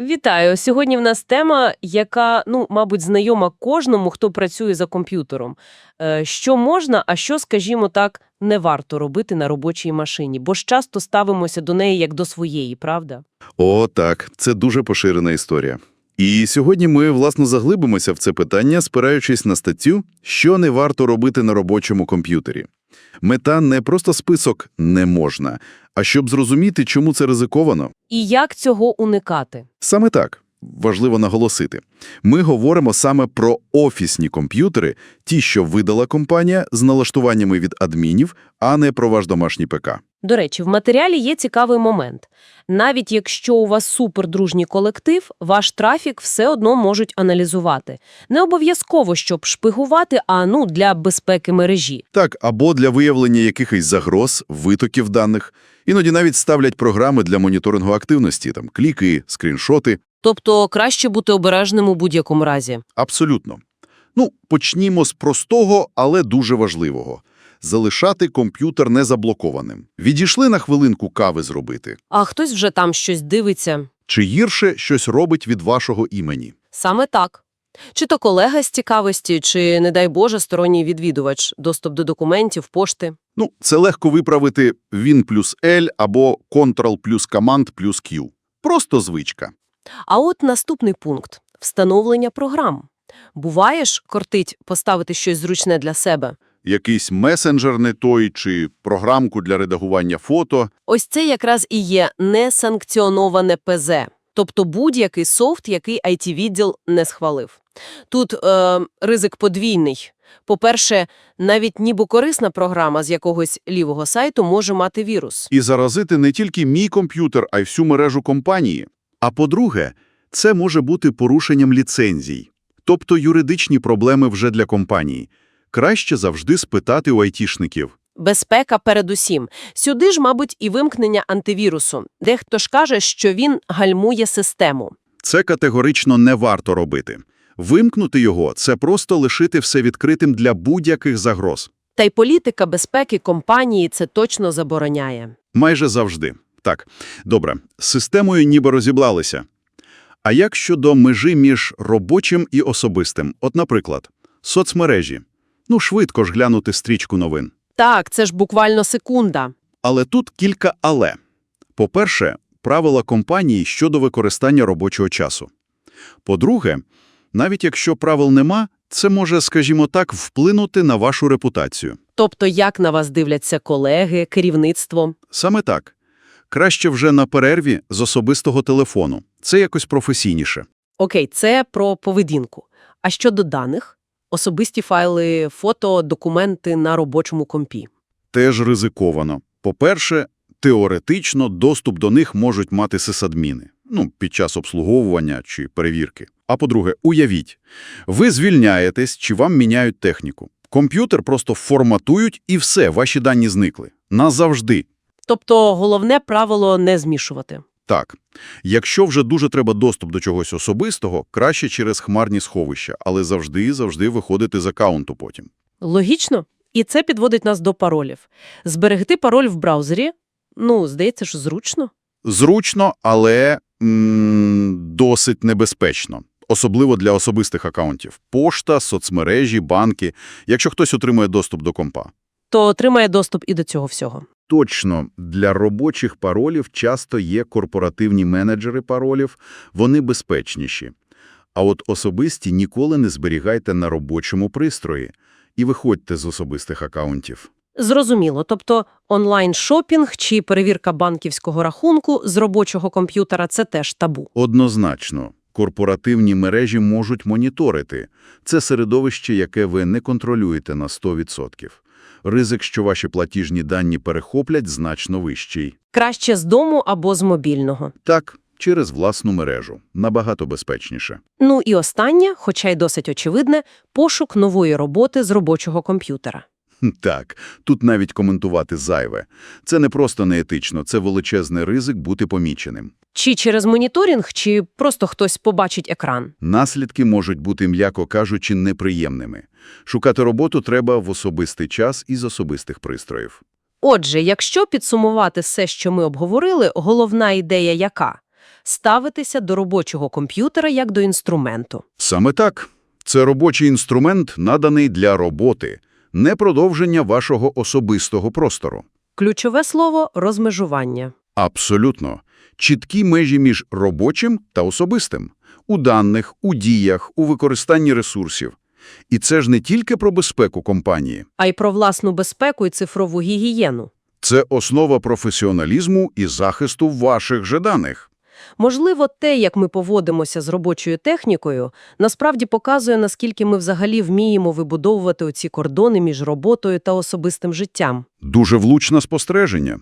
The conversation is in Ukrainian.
Вітаю! Сьогодні в нас тема, яка, ну, мабуть, знайома кожному, хто працює за комп'ютером. Е, Що можна, а що, скажімо так, не варто робити на робочій машині, бо ж часто ставимося до неї як до своєї, правда? О, так, це дуже поширена історія. І сьогодні ми, власне, заглибимося в це питання, спираючись на статтю, що не варто робити на робочому комп'ютері. Мета не просто список «не можна», а щоб зрозуміти, чому це ризиковано. І як цього уникати? Саме так. Важливо наголосити. Ми говоримо саме про офісні комп'ютери, ті, що видала компанія з налаштуваннями від адмінів, а не про ваш домашній ПК. До речі, в матеріалі є цікавий момент. Навіть якщо у вас супердружній колектив, ваш трафік все одно можуть аналізувати. Не обов'язково, щоб шпигувати, а ну для безпеки мережі. Так, або для виявлення якихось загроз, витоків даних. Іноді навіть ставлять програми для моніторингу активності, там кліки, скріншоти. Тобто краще бути обережним у будь-якому разі. Абсолютно. Ну, почнімо з простого, але дуже важливого. Залишати комп'ютер незаблокованим. Відійшли на хвилинку кави зробити. А хтось вже там щось дивиться. Чи гірше щось робить від вашого імені. Саме так. Чи то колега з цікавості, чи, не дай Боже, сторонній відвідувач, доступ до документів, пошти. Ну, це легко виправити Win плюс L або Ctrl плюс Command плюс Q. Просто звичка. А от наступний пункт – встановлення програм. Буває ж, кортить поставити щось зручне для себе. Якийсь месенджер не той, чи програмку для редагування фото. Ось це якраз і є несанкціоноване ПЗ, тобто будь-який софт, який IT-відділ не схвалив. Тут е, ризик подвійний. По-перше, навіть ніби корисна програма з якогось лівого сайту може мати вірус. І заразити не тільки мій комп'ютер, а й всю мережу компанії. А по-друге, це може бути порушенням ліцензій, тобто юридичні проблеми вже для компанії. Краще завжди спитати у айтішників. Безпека передусім. Сюди ж, мабуть, і вимкнення антивірусу. Дехто ж каже, що він гальмує систему. Це категорично не варто робити. Вимкнути його – це просто лишити все відкритим для будь-яких загроз. Та й політика безпеки компанії це точно забороняє. Майже завжди. Так, добре, з системою ніби розібралися. А як щодо межі між робочим і особистим? От, наприклад, соцмережі. Ну, швидко ж глянути стрічку новин. Так, це ж буквально секунда. Але тут кілька «але». По-перше, правила компанії щодо використання робочого часу. По-друге, навіть якщо правил нема, це може, скажімо так, вплинути на вашу репутацію. Тобто, як на вас дивляться колеги, керівництво. Саме так. Краще вже на перерві з особистого телефону. Це якось професійніше. Окей, це про поведінку. А щодо даних? Особисті файли, фото, документи на робочому компі. Теж ризиковано. По-перше, теоретично доступ до них можуть мати сисадміни, ну, під час обслуговування чи перевірки. А по-друге, уявіть, ви звільняєтесь чи вам міняють техніку. Комп'ютер просто форматують і все, ваші дані зникли. Назавжди. Тобто, головне правило не змішувати. Так, якщо вже дуже треба доступ до чогось особистого, краще через хмарні сховища, але завжди-завжди виходити з аккаунту потім. Логічно? І це підводить нас до паролів. Зберегти пароль в браузері, ну, здається ж, зручно. Зручно, але м досить небезпечно. Особливо для особистих акаунтів. Пошта, соцмережі, банки, якщо хтось отримує доступ до компа. То отримає доступ і до цього всього. Точно, для робочих паролів часто є корпоративні менеджери паролів, вони безпечніші. А от особисті ніколи не зберігайте на робочому пристрої і виходьте з особистих акаунтів. Зрозуміло, тобто онлайн-шопінг чи перевірка банківського рахунку з робочого комп'ютера – це теж табу. Однозначно, корпоративні мережі можуть моніторити. Це середовище, яке ви не контролюєте на 100%. Ризик, що ваші платіжні дані перехоплять, значно вищий. Краще з дому або з мобільного. Так, через власну мережу. Набагато безпечніше. Ну і останнє, хоча й досить очевидне, пошук нової роботи з робочого комп'ютера. Так, тут навіть коментувати зайве. Це не просто неетично, це величезний ризик бути поміченим. Чи через моніторинг, чи просто хтось побачить екран. Наслідки можуть бути, м'яко кажучи, неприємними. Шукати роботу треба в особистий час із особистих пристроїв. Отже, якщо підсумувати все, що ми обговорили, головна ідея яка? ставитися до робочого комп'ютера як до інструменту. Саме так. Це робочий інструмент, наданий для роботи, не продовження вашого особистого простору. Ключове слово – розмежування. Абсолютно. Чіткі межі між робочим та особистим. У даних, у діях, у використанні ресурсів. І це ж не тільки про безпеку компанії. А й про власну безпеку і цифрову гігієну. Це основа професіоналізму і захисту ваших же даних. Можливо, те, як ми поводимося з робочою технікою, насправді показує, наскільки ми взагалі вміємо вибудовувати оці кордони між роботою та особистим життям. Дуже влучне спостереження.